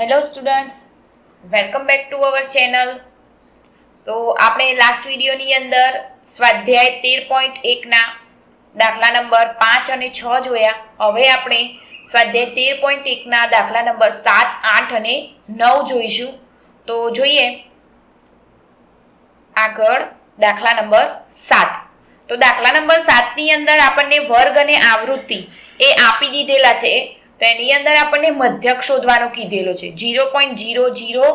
Hello students welcome back to our channel તો આપણે last વિડીયોની અંદર સ્વાધ્યાય તેર પોઈન્ટ એકના દાખલા નંબર પાંચ અને છ જોયા. હવે આપણે સ્વાધ્યાય તેર પોઈન્ટ એકના દાખલા નંબર સાત, આઠ અને નવ જોઈશું. તો જોઈએ આગળ દાખલા નંબર સાત. તો દાખલા નંબર સાતની અંદર આપણને વર્ગ અને આવૃત્તિ એ આપી દીધેલા છે. તો એની અંદર આપણને મધ્યક શોધવાનો કીધેલો છે. જીરો પોઈન્ટ જીરો જીરો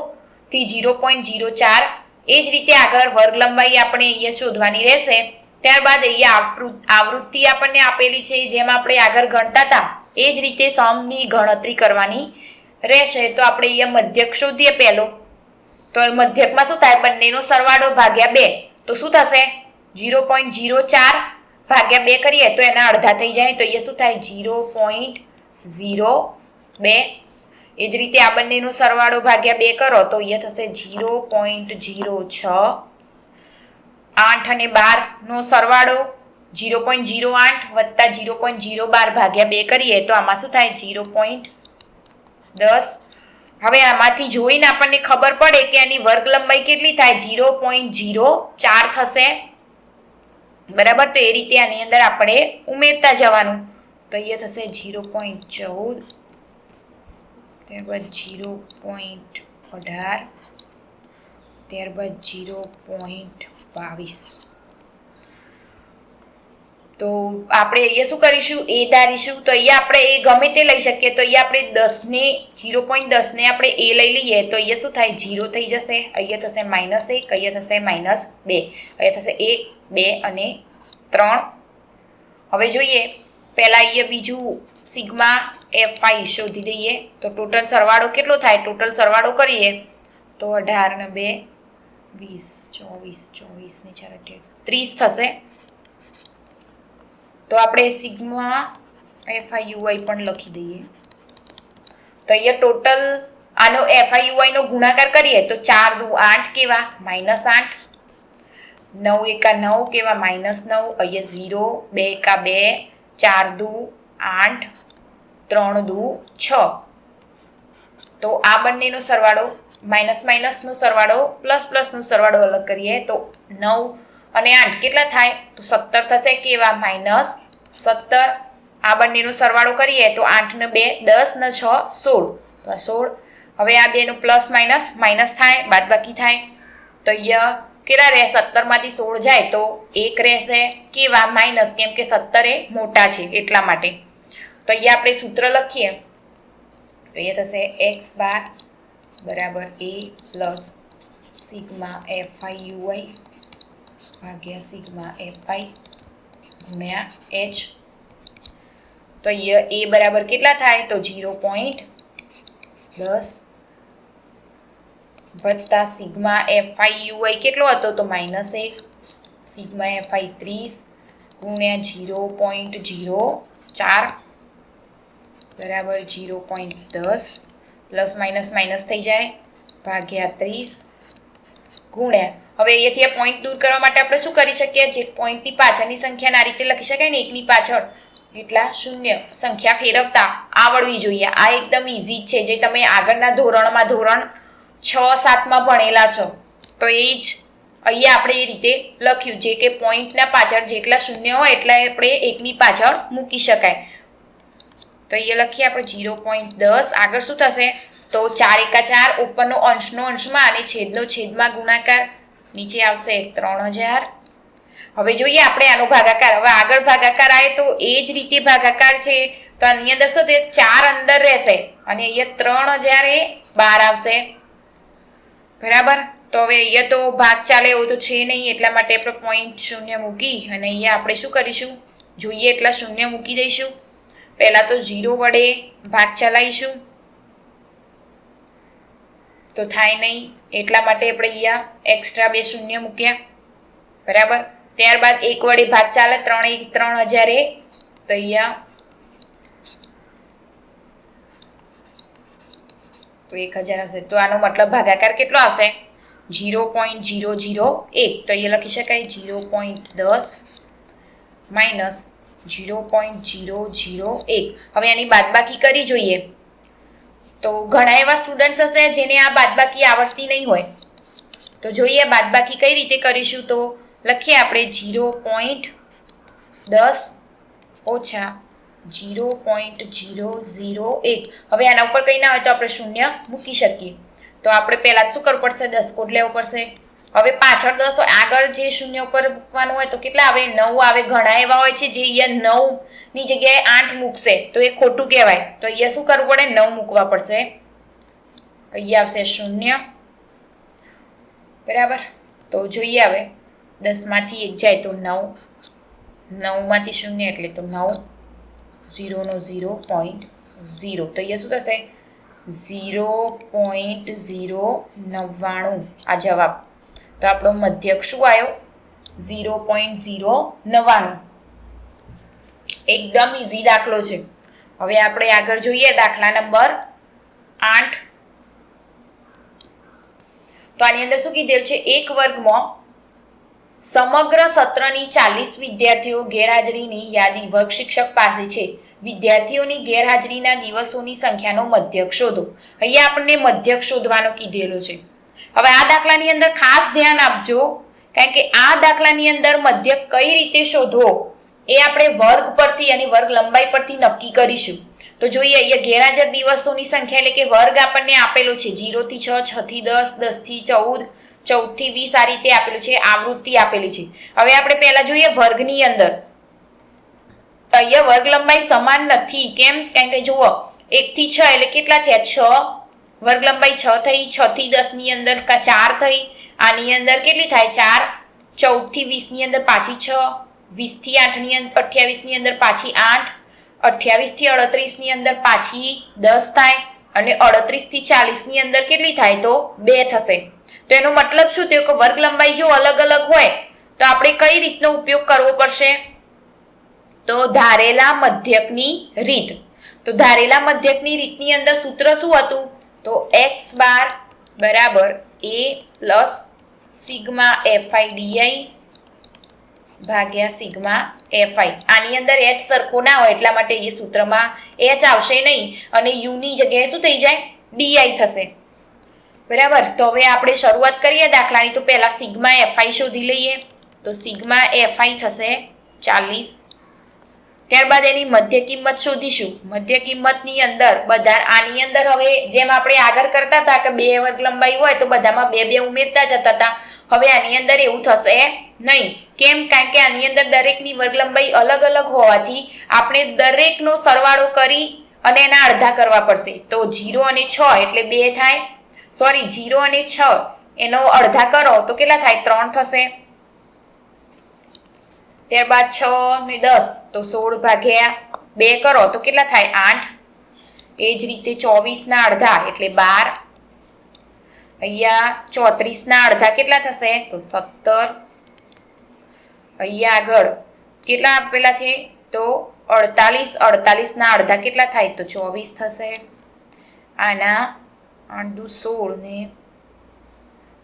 થી જીરો પોઈન્ટ જીરો ચાર. એ જ રીતે આગળ વર્ગ લંબાઈ આપણે અહીંયા શોધવાની રહેશે. ત્યારબાદ અહીંયા આવૃત્તિ આપણને આપેલી છે, જેમ આપણે આગળ ગણતા હતા. એ જ રીતે સમની ગણતરી કરવાની રહેશે. તો આપણે અહીંયા મધ્યક શોધીએ પહેલો. તો મધ્યકમાં શું થાય? બંનેનો સરવાળો ભાગ્યા બે. તો શું થશે? જીરો પોઈન્ટ જીરો ચાર ભાગ્યા બે કરીએ તો એના અડધા થઈ જાય. તો અહીંયા શું થાય? જીરો પોઈન્ટ ઝીરો, બે. એ જ રીતે આ બંનેનો સરવાળો ભાગ્યા બે કરો તો અહીંયા થશે જીરો પોઈન્ટ ઝીરો છ. આઠ અને બારનો સરવાળો જીરો પોઈન્ટ જીરો આઠ વત્તા જીરો પોઈન્ટ ઝીરો બાર ભાગ્યા બે કરીએ તો આમાં શું થાય? ઝીરો પોઈન્ટ દસ. હવે આમાંથી જોઈને આપણને ખબર પડે કે આની વર્ગ લંબાઈ કેટલી થાય? ઝીરો પોઈન્ટ ઝીરો ચાર થશે. બરાબર? તો એ રીતે આની અંદર આપણે ઉમેરતા જવાનું. તો અહીંયા થશે જીરો પોઈન્ટ ચૌદ, ત્યારબાદ જીરો પોઈન્ટ અઢાર, ત્યારબાદ જીરો પોઈન્ટ બાવીસ. તો આપણે અહીંયા શું કરીશું? એ ધારીશું. તો અહીંયા આપણે એ ગમે તે લઈ શકીએ. તો અહીંયા આપણે દસને જીરો પોઈન્ટ દસને આપણે એ લઈ લઈએ. તો અહીંયા શું થાય? જીરો થઈ જશે. અહીંયા થશે માઇનસ એક, અહીંયા થશે માઇનસ બે. અહીંયા થશે એક, બે અને ત્રણ. હવે જોઈએ. પહેલાં અહીંયા બીજું સિગ્મા એફ આઈ શોધી દઈએ. તો ટોટલ સરવાળો કેટલો થાય? ટોટલ સરવાળો કરીએ તો અઢાર ને બે, વીસ, ચોવીસ ચોવીસ ને ચાર, અઠ્યાવીસ, ત્રીસ થશે. તો આપણે સિગ્મા એફઆઈ યુઆઈ પણ લખી દઈએ. તો અહીંયા ટોટલ આનો એફઆઈ યુઆઈ નો ગુણાકાર કરીએ તો ચાર દુ આઠ કેવા? માઇનસ આઠ. નવ એકા નવ કેવા? માઇનસ નવ. અહીંયા ઝીરો, બે એકા બે ચાર દુ, આઠ, ત્રણ દુ, છ. તો આ બંનેનો સરવાળો માઇનસ માઇનસનો સરવાળો, પ્લસ પ્લસનો સરવાળો અલગ કરીએ તો નવ અને આઠ કેટલા થાય? તો સત્તર થશે કેવા? માઇનસ સત્તર. આ બંનેનો સરવાળો કરીએ તો આઠ ને બે, દસ ને છ, સોળ. સોળ. હવે આ બેનું પ્લસ માઇનસ માઇનસ થાય, બાદબાકી થાય. તો અહીંયા કેટલા રહે? સત્તરમાંથી સોળ જાય તો એક રહેશે કેવા? માઇનસ, કેમ કે સત્તર એ મોટા છે એટલા માટે. તો અહીંયા આપણે સૂત્ર લખીએ. તો અહીંયા થશે એક્સ બાર બરાબર A plus sigma F I U I ભાગ્યા સિગ્મા એફ આઈ ગુણ્યા એચ. તો અહીંયા એ બરાબર કેટલા થાય? તો જીરો પોઈન્ટ દસ વત્તા સિગ્મા એફ આઈ યુઆઈ કેટલો હતો તો માઇનસ એક, સિગ્મા એફ આઈ ત્રીસ, ગુણ્યા જીરો પોઈન્ટ જીરો ચાર, બરાબર જીરો પોઈન્ટ દસ, પ્લસ માઇનસ માઇનસ થઈ જાય, ભાગ્યા ત્રીસ, ગુણ્યા. હવે અહીંયાથી આ પોઈન્ટ દૂર કરવા માટે આપણે શું કરી શકીએ? જે પોઈન્ટની પાછળની સંખ્યાને આ રીતે લખી શકાય ને, એકની પાછળ, એટલા શૂન્ય સંખ્યા ફેરવતા આવડવી જોઈએ. આ એકદમ ઇઝી છે. જે તમે આગળના ધોરણમાં ધોરણ છ સાતમાં ભણેલા છો. તો એ જ અહીંયા આપણે એ રીતે લખ્યું જે કે પોઈન્ટના પાછળ જેટલા શૂન્ય હોય એટલા આપણે એકની પાછળ મૂકી શકાય. તો અહીંયા લખીએ આપણે જીરો પોઈન્ટ દસ. આગળ શું થશે? તો ચાર એકા ચાર ઉપરનો અંશનો અંશમાં અને છેદનો છેદમાં ગુણાકાર નીચે આવશે ત્રણ હજાર. હવે જોઈએ આપણે આનો ભાગાકાર. હવે આગળ ભાગાકાર આવે તો એ જ રીતે ભાગાકાર છે. તો આની અંદર શું તે ચાર અંદર રહેશે. અને અહીંયા ત્રણ હજાર એ બાર આવશે. બરાબર? તો હવે અહીંયા તો ભાગ ચાલે એવું તો છે નહીં, એટલા માટે આપણે પોઈન્ટ શૂન્ય મૂકી અને અહીંયા આપણે શું કરીશું? જોઈએ એટલા શૂન્ય મૂકી દઈશું. પહેલાં તો ઝીરો વડે ભાગ ચલાવીશું. તો થાય નહીં, એટલા માટે આપણે અહીંયા એક્સ્ટ્રા બે શૂન્ય મૂક્યા. બરાબર? ત્યારબાદ એક વડે ભાગ ચાલે ત્રણ ત્રણ હજારે તો અહીંયા તો એક હજાર આવશે. તો આનો મતલબ ભાગાકાર કેટલો આવશે? જીરો પોઈન્ટ જીરો જીરો એક. તો અહીંયા લખી શકાય જીરો પોઈન્ટ દસ minus zero point zero zero એક. હવે એની બાદબાકી કરી જોઈએ. તો ઘણા એવા સ્ટુડન્ટ્સ હશે જેને આ બાદબાકી આવડતી નહીં હોય. તો જોઈએ બાદબાકી કઈ રીતે કરીશું તો લખીએ આપણે જીરો પોઈન્ટ દસ ઓછા જીરો પોઈન્ટ જીરો ઝીરો એક હવે આના ઉપર કંઈ ના હોય તો આપણે શૂન્ય મૂકી શકીએ. તો આપણે પહેલાં શું કરવું પડશે? દસ કોડ લેવો પડશે. હવે પાછળ દસ હોય, આગળ જે શૂન્ય ઉપર મૂકવાનું હોય તો કેટલા આવે? નવ આવે. ઘણા એવા હોય છે જે અહીંયા નવની જગ્યાએ આઠ મૂકશે. તો એ ખોટું કહેવાય. તો અહીંયા શું કરવું પડે? નવ મૂકવા પડશે. અહીંયા આવશે શૂન્ય. બરાબર? તો જોઈએ હવે. દસમાંથી એક જાય તો નવ. નવમાંથી શૂન્ય એટલે તો નવ. ઝીરોનો ઝીરો પોઈન્ટ ઝીરો. તો અહીંયા શું થશે? ઝીરો પોઈન્ટ ઝીરો નવ્વાણું. આ જવાબ. તો આપણો મધ્યક શું આવ્યો? ઝીરો પોઈન્ટ ઝીરો નવ્વાણું. એકદમ ઇઝી દાખલો છે. હવે આપણે આગળ જોઈએ દાખલા નંબર આઠ. તો આની અંદર શું કીધેલું છે? એક વર્ગમાં સમગ્ર સત્રની ચાલીસ વિદ્યાર્થીઓ ગેરહાજરીની યાદી વર્ગ શિક્ષક પાસે છે. વિદ્યાર્થીઓની ગેરહાજરીના દિવસોની સંખ્યાનો મધ્યક શોધો. અહીંયા આપણને મધ્યક શોધવાનો કીધેલો છે. હવે આ દાખલાની અંદર ખાસ ધ્યાન આપજો, કારણ કે આ દાખલાની અંદર મધ્યક કઈ રીતે શોધવો એ આપણે વર્ગ પરથી અને વર્ગ લંબાઈ પરથી નક્કી કરીશું. તો જોઈએ, અહીંયા ગેરહાજર દિવસોની સંખ્યા એટલે કે વર્ગ આપણને આપેલો છે. જીરોથી છ, છથી દસ, દસથી ચૌદ ચૌદથી વીસ આ રીતે આપેલું છે, આવૃત્તિ આપેલી છે. હવે આપણે પહેલા જોઈએ વર્ગની અંદર. અહીંયા વર્ગ લંબાઈ સમાન નથી. કેમ? કારણ કે જુઓ, એકથી છ એટલે કેટલા થયા? છ. વર્ગ લંબાઈ છ થઈ છ થી દસની અંદર ચાર થઈ, આની અંદર કેટલી થાય? ચાર. ચૌદથી વીસની અંદર પાછી છ. વીસથી આઠની અંદર અઠ્યાવીસની અંદર પાછી આઠ. અઠ્યાવીસથી અડત્રીસની અંદર પાછી દસ થાય અને અડત્રીસથી ચાલીસની અંદર કેટલી થાય? તો બે થશે. તો એનો મતલબ શું થયો કે વર્ગ લંબાઈ જો અલગ અલગ હોય, તો આપણે કઈ રીતનો ઉપયોગ કરવો પડશે? તો ધારેલા મધ્યકની રીત. તો ધારેલા મધ્યકની રીતની અંદર સૂત્ર શું હતું? તો એક્સ બાર બરાબર A plus sigma F I D I ભાગ્યા સિગ્મા એફઆઈ. આની અંદર એચ સરખો ના હોય, એટલા માટે એ સૂત્રમાં એચ આવશે નહીં. અને યુની જગ્યાએ શું થઈ જાય? ડીઆઈ થશે. બરાબર? તો હવે આપણે શરૂઆત કરીએ દાખલાની. તો પહેલાં સિગ્મા એફઆઈ શોધી લઈએ. તો સિગ્મા એફઆઈ થશે ચાલીસ. ત્યારબાદ એની મધ્ય કિંમત શોધીશું. મધ્ય કિંમતની અંદર બધા આની અંદર હવે જેમ આપણે આગળ કરતા હતા કે બે વર્ગ લંબાઈ હોય તો બધામાં બે બે ઉમેરતા જતા હતા. હવે આની અંદર એવું થશે નહીં. કેમ? કારણ કે આની અંદર દરેકની વર્ગ લંબાઈ અલગ અલગ હોવાથી આપણે દરેકનો સરવાળો કરી અને એના અડધા કરવા પડશે. તો જીરો અને છ એટલે બે થાય. સોરી, જીરો અને છ. એનો અડધા કરો તો કેટલા થાય? ત્રણ થશે. ત્યારબાદ છ ને દસ, તો સોળ ભાગ્યા બે કરો તો કેટલા થાય? આઠ. એ જ રીતે ચોવીસના અડધા એટલે બાર. અહીંયા ચોત્રીસના અડધા કેટલા થશે? તો સત્તર. અહીંયા આગળ કેટલા આપેલા છે? તો અડતાલીસ, અડતાલીસના અડધા કેટલા થાય? તો ચોવીસ થશે. આના આંડું સોળ ને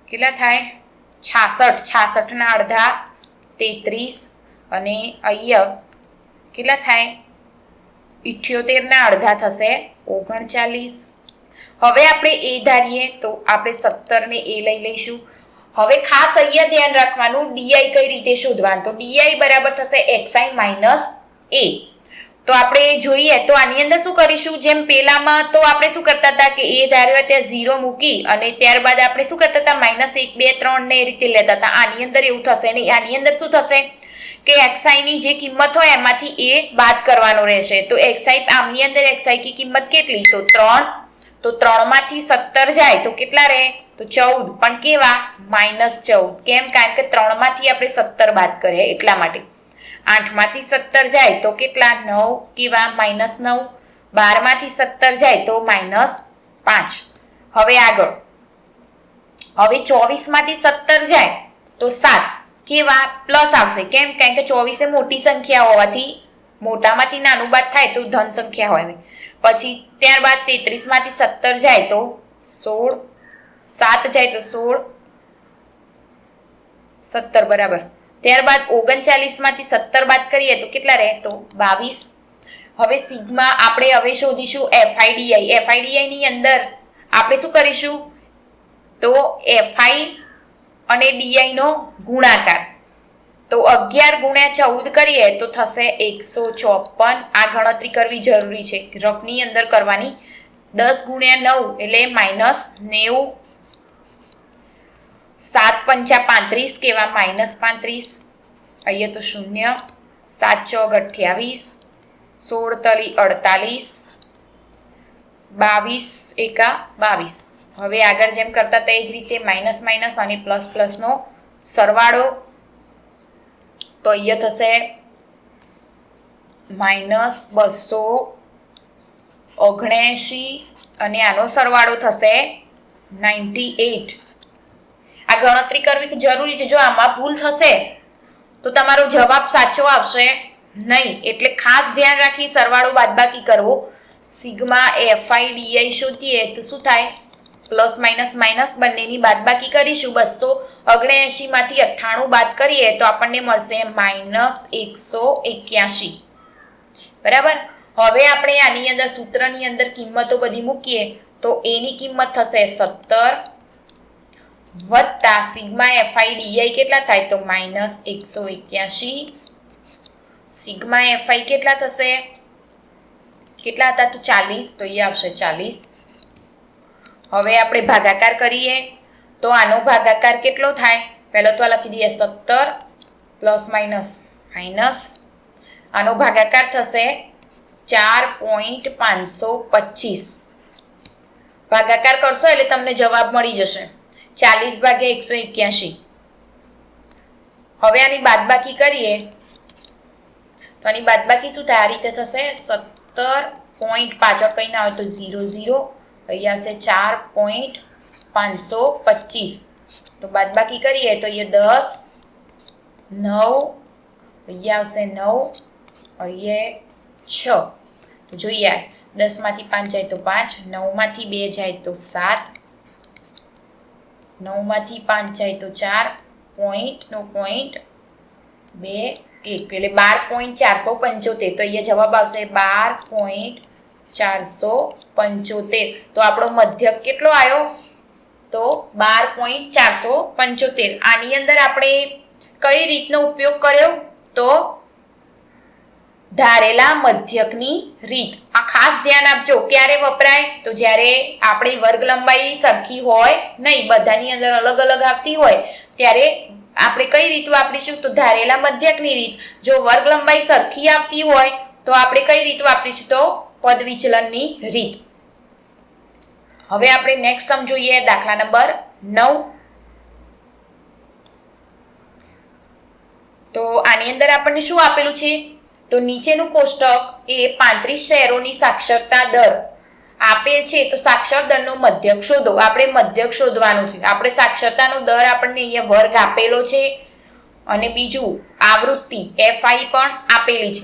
કેટલા થાય? છાસઠ. છાસઠના અડધા તેત્રીસ અને અહીંયા કેટલા થાય? ઇઠ્યોતેરના અડધા થશે ઓગણચાલીસ. હવે આપણે એ ધારીએ તો આપણે સત્તરને એ લઈ લઈશું. હવે ખાસ અહીંયા ધ્યાન રાખવાનું ડીઆઈ કઈ રીતે શોધવાનું? તો ડીઆઈ બરાબર થશે એક્સઆઈ માઇનસ એ. તો આપણે જોઈએ તો આની અંદર શું કરીશું? જેમ પેલામાં તો આપણે શું કરતા હતા કે એ ધાર્યો ત્યાં ઝીરો મૂકી અને ત્યારબાદ આપણે શું કરતા હતા? માઇનસ એક, બે, ત્રણ ને એ રીતે લેતા હતા. આની અંદર એવું થશે નહીં. આની અંદર શું થશે? કે એક્સઆઈની જે કિંમત હોય એમાંથી એ બાદ કરવાનો રહેશે. તો એક્સઆઈ આમની અંદર એક્સઆઈ કી કિંમત કેટલી? તો ત્રણ. તો ત્રણમાંથી સત્તર જાય. તો કેટલા રહે? તો ચૌદ. પણ કેવા? માઇનસ ચૌદ. કેમ? કારણ કે ત્રણમાંથી આપણે સત્તર બાદ કરીએ એટલા માટે. આઠમાંથી સત્તર જાય તો કેટલા? નવ કેવા માઇનસ નવ. બારમાંથી સત્તર જાય તો માઇનસ પાંચ. હવે આગળ. હવે ચોવીસમાંથી સત્તર જાય તો સાત. કેવા? પ્લસ આવશે. કેમ? કારણ કે ચોવીસે મોટી સંખ્યા હોવાથી મોટામાંથી નાનું બાદ થાય તો ધન સંખ્યા હોય પછી ત્યારબાદ તેત્રીસમાંથી સત્તર જાય તો સોળ. સાત જાય તો સોળ. સત્તર, બરાબર. ત્યારબાદ ઓગણચાલીસમાંથી સત્તર બાદ કરીએ તો કેટલા રહે? તો બાવીસ. હવે સિગ્મા આપણે હવે શોધીશું એફઆઈડીઆઈ. એફઆઈડીઆઈની અંદર આપણે શું કરીશું? તો એફઆઈ અને ડીઆઈનો ગુણાકાર. તો અગિયાર ગુણ્યા ચૌદ કરીએ તો થશે એકસો ચોપન. આ ગણતરી કરવી જરૂરી છે. રફની અંદર કરવાની દસ ગુણ્યા નવ એટલે માઇનસ નેવું. સાત પંચા પાંત્રીસ કેવા માઇનસ પાંત્રીસ? અહીંયા તો શૂન્ય. સાત ચોગ અઠ્યાવીસ. સોળ તલી અડતાલીસ. બાવીસ એકા બાવીસ. હવે આગળ જેમ કરતા તે જ રીતે માઇનસ માઇનસ અને પ્લસ પ્લસનો સરવાળો. તો અહીંયા થશે માઇનસ બસો ઓગણએંશી અને આનો સરવાળો થશે નાઇન્ટી એટ. આ ગણતરી કરવી જરૂરી છે? જો આમાં ભૂલ થશે, તો તમારો જવાબ સાચો આવશે નહીં. એટલે ખાસ ધ્યાન રાખી સરવાળો બાદબાકી કરવો. સિગ્મા, એફઆઈ, ડીઆઈ શોધીએ તો શું થાય? પ્લસ, માઇનસ માઇનસ બંનેની બાદબાકી કરીશું. બસો ઓગણએંશીમાંથી અઠ્ઠાણું બાદ કરીએ તો આપણને મળશે માઇનસ એકસો એક્યાસી બરાબર? હવે આપણે આની અંદર સૂત્રની અંદર કિંમતો બધી મૂકીએ તો એની કિંમત થશે સત્તર વત્તા સિગ્મા એફઆઈ ડીઆઈ કેટલા થાય તો માઇનસ એકસો એક્યાસી સિગ્મા એફઆઈ કેટલા થશે? કેટલા હતા તો ચાલીસ, તો એ આવશે ચાલીસ. હવે આપણે ભાગાકાર કરીએ. તો આનો ભાગાકાર કેટલો થાય? પહેલો તો આ લખી દઈએ સત્તર પ્લસ માઇનસ માઇનસ. આનો ભાગાકાર થશે ચાર પોઈન્ટ પાંચસો પચીસ. ભાગાકાર કરશો એટલે તમને જવાબ મળી જશે. ચાલીસ ભાગ્યા એકસો એક્યાસી હવે આની બાદબાકી કરીએ. તો આની બાદબાકી શું થાય? આ રીતે થશે સત્તર પોઈન્ટ પાછળ કંઈ ના હોય તો ઝીરો ઝીરો. અહીંયા હશે ચાર પોઈન્ટ પાંચસો પચીસ. તો બાદબાકી કરીએ તો અહીંયા દસ, નવ, અહીંયા હશે નવ, અહીંયા છ. તો જોઈએ. દસમાંથી પાંચ જાય તો પાંચ, નવમાંથી બે જાય તો સાત નવમાંથી પાંચ જાય તો ચાર પોઈન્ટનો પોઈન્ટ બે એક, એટલે બાર પોઈન્ટ ચારસો પંચોતેર. તો અહીંયા જવાબ આવશે બાર પોઈન્ટ ચારસો પંચોતેર. તો આપણો મધ્યક કેટલો આવ્યો? તો બાર પોઈન્ટ ચારસો પંચોતેર. આની અંદર આપણે કઈ રીતનો ઉપયોગ કર્યો? તો ધારેલા મધ્યકની રીત. આ ખાસ ધ્યાન આપજો. ક્યારે વપરાય? તો જ્યારે આપણી વર્ગ લંબાઈ સરખી હોય, નહીં, બધાની અંદર અલગ અલગ આવતી હોય, ત્યારે આપણે કઈ રીત વાપરીશું? તો ધારેલા મધ્યકની રીત. જો વર્ગ લંબાઈ સરખી આવતી હોય, તો આપણે કઈ રીત વાપરીશું? તો પદ વિચલનની રીત. હવે આપણે નેક્સ્ટ સમજોઈએ દાખલા નંબર નવ. તો આની અંદર આપણને શું આપેલું છે? તો નીચેનું કોષ્ટક એ પાંત્રીસ શહેરોની સાક્ષરતા દર. આપેલ છે તો સાક્ષર દરનો મધ્યક શોધો. આપણે મધ્યક શોધવાનું છે. આપણે સાક્ષરતાનો દર આપણને અહીંયા વર્ગ આપેલો છે અને બીજું આવૃત્તિ એફઆઈ પણ આપેલી છે.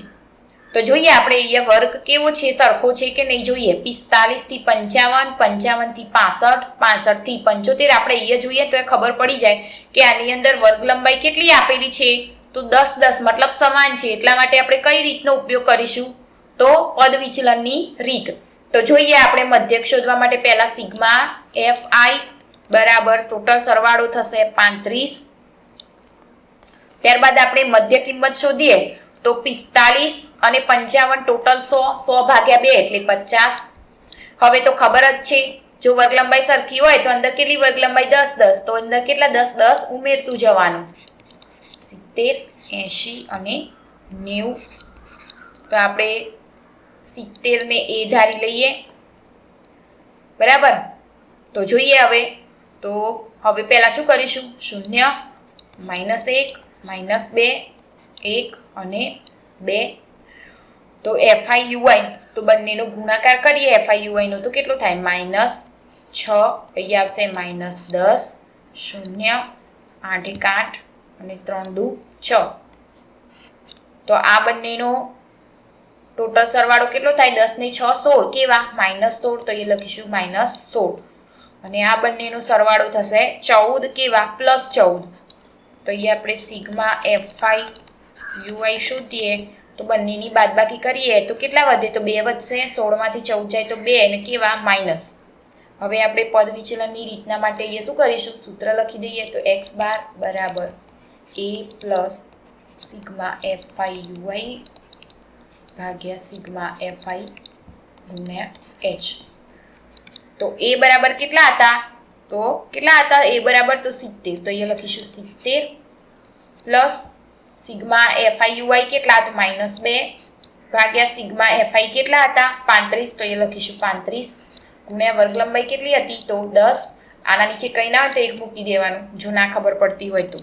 તો જોઈએ આપણે અહીંયા વર્ગ કેવો છે, સરખો છે કે નહીં જોઈએ? પિસ્તાલીસથી પંચાવન પંચાવનથી પાસઠ પાસઠથી પંચોતેર. આપણે અહીંયા જોઈએ તો એ ખબર પડી જાય કે આની અંદર વર્ગ લંબાઈ કેટલી આપેલી છે? તો દસ દસ મતલબ સમાન છે. એટલા માટે આપણે કઈ રીતનો ઉપયોગ કરીશું? તો પદ વિચલનની રીત. તો જોઈએ આપણે મધ્યક શોધવા માટે પહેલા સિગ્મા એફ આઈ બરાબર ટોટલ સરવાળો થશે પાંત્રીસ. ત્યારબાદ આપણે મધ્ય કિંમત શોધીએ તો પિસ્તાલીસ અને પંચાવન ટોટલ સો સો ભાગ્યા બે એટલે પચાસ. હવે તો ખબર જ છે, જો વર્ગ લંબાઈ સરખી હોય તો અંદર કેટલી વર્ગ લંબાઈ દસ દસ. તો અંદર કેટલા? દસ દસ ઉમેરતું જવાનું. સિત્તેર, એંશી અને નેવું. તો આપણે સિત્તેરને એ ધારી લઈએ. બરાબર? તો જોઈએ હવે. તો હવે પહેલાં શું કરીશું? શૂન્ય, માઇનસ એક, માઇનસ બે, એક અને બે. તો એફઆઈ યુઆઈ તો બંનેનો ગુણાકાર કરીએ. એફઆઈ યુઆઈનો તો કેટલો થાય? માઇનસ છ અહીંયા આવશે માઇનસ દસ. શૂન્ય, આઠ એક આઠ. અને ત્રણ દુ છ. તો આ બંનેનો ટોટલ સરવાળો કેટલો થાય? દસ ને છ, સોળ. કેવા? માઇનસ સોળ, તો એ લખીશું માઇનસ સોળ. અને આ બંનેનો સરવાળો થશે ચૌદ. કેવા? પ્લસ ચૌદ. તો અહીંયા આપણે સિગ્મા એફઆઈ યુઆઈ શોધીએ તો બંનેની બાદબાકી કરીએ તો કેટલા વધે? તો બે વધશે. સોળમાંથી ચૌદ જાય તો બે. અને કેવા? માઇનસ હવે આપણે પદ વિચલનની રીતના માટે એ શું કરીશું? સૂત્ર લખી દઈએ તો એક્સ બાર બરાબર. A plus sigma F I ભાગ્યા સિગ્મા એફ આઈ ગુણ્યા એચ તો એ બરાબર કેટલા હતા? તો કેટલા હતા? એ બરાબર તો સિત્તેર. તો અહીંયા લખીશું સિત્તેર પ્લસ સિગ્મા એફઆઈ યુઆઈ કેટલા તો માઇનસ બે. ભાગ્યા સિગ્મા એફઆઈ કેટલા હતા? પાંત્રીસ. તો એ લખીશું પાંત્રીસ. ગુણ્યા વર્ગ લંબાઈ કેટલી હતી? તો દસ. આના નીચે કંઈ ના હોય તો એક મૂકી દેવાનું, જો ના ખબર પડતી હોય તો.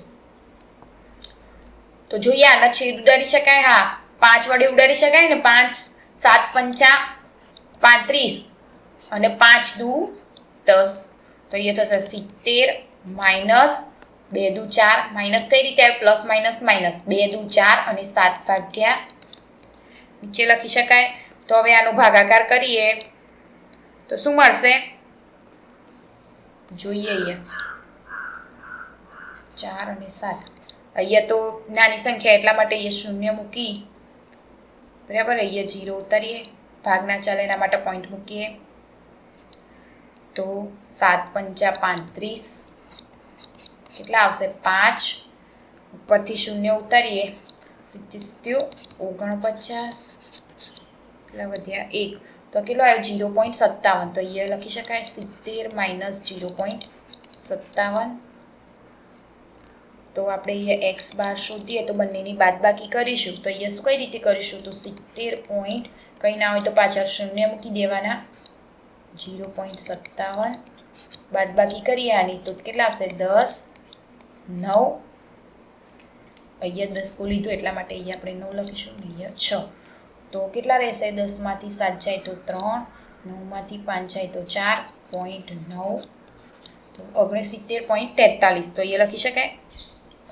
તો જોઈએ આના છેદ ઉડાડી શકાય, હા. પાંચ વડે ઉડાડી શકાય ને પાંચ, સાત પંચા, પાંત્રીસ. અને પાંચ દુ દસ. તો અહીંયા થશે સિત્તેર માઇનસ બે દુ ચાર. માઇનસ કઈ રીતે પ્લસ માઇનસ માઇનસ. બે દુ ચાર અને સાત ભાગ્યા નીચે લખી શકાય. તો હવે આનો ભાગાકાર કરીએ. તો શું મળશે? જોઈએ ચાર અને સાત. અહીંયા તો નાની સંખ્યા એટલા માટે અહીંયા શૂન્ય મૂકી. બરાબર, અહીંયા જીરો ઉતારીએ. ભાગના ચાલે એના માટે પોઈન્ટ મૂકીએ. તો સાત પંચા પાંત્રીસ. કેટલા આવશે? પાંચ. ઉપરથી શૂન્ય ઉતારીએ. સિત્તી સિત્ત્યુ ઓગણપચાસ. કેટલા વધ્યા? એક. તો કેટલો આવ્યો? જીરો પોઈન્ટ સત્તાવન. તો અહીંયા લખી શકાય સિત્તેર માઇનસ જીરો પોઈન્ટ સત્તાવન. તો આપણે અહીંયા એક્સ બાર શોધીએ તો બંનેની બાદબાકી કરીશું. તો અહીંયા શું કઈ રીતે કરીશું? તો સિત્તેર પોઈન્ટ કંઈ ના હોય તો પાછળ શૂન્ય મૂકી દેવાના. જીરો પોઈન્ટ સત્તાવન. બાદબાકી કરીએ આની. તો કેટલા આવશે? દસ, નવ. અહીંયા દસ કો લીધું, એટલા માટે અહીંયા આપણે નવ લખીશું ને અહીંયા છ. તો કેટલા રહેશે? દસમાંથી સાત જાય તો ત્રણ નવમાંથી પાંચ જાય તો ચાર પોઈન્ટ નવ. તો ઓગણસિત્તેર પોઈન્ટ તેતાલીસ. તો અહીંયા લખી શકાય?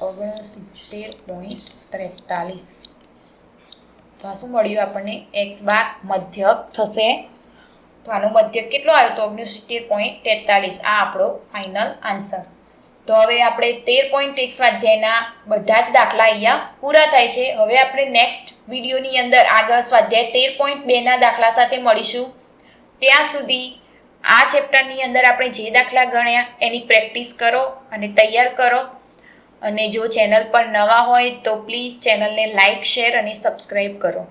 ઓગણસિત્તેર પોઈન્ટ ત્રેતાલીસ. તો આ શું મળ્યું આપણને? એક્સ બાર મધ્યક થશે. તો આનો મધ્યક કેટલો આવ્યો તો? ઓગણસિત્તેર પોઈન્ટ તેતાલીસ. આ આપણો ફાઇનલ આન્સર તો હવે આપણે તેર પોઈન્ટ એક સ્વાધ્યાયના બધા જ દાખલા અહીંયા પૂરા થાય છે. હવે આપણે નેક્સ્ટ વિડીયોની અંદર આગળ સ્વાધ્યાય તેર પોઈન્ટ બેના દાખલા સાથે મળીશું. ત્યાં સુધી આ ચેપ્ટરની અંદર આપણે જે દાખલા ગણ્યા એની પ્રેક્ટિસ કરો અને તૈયાર કરો. અને જો ચેનલ પર નવા હોય તો પ્લીઝ ચેનલને લાઇક શેર અને સબસ્ક્રાઈબ કરો.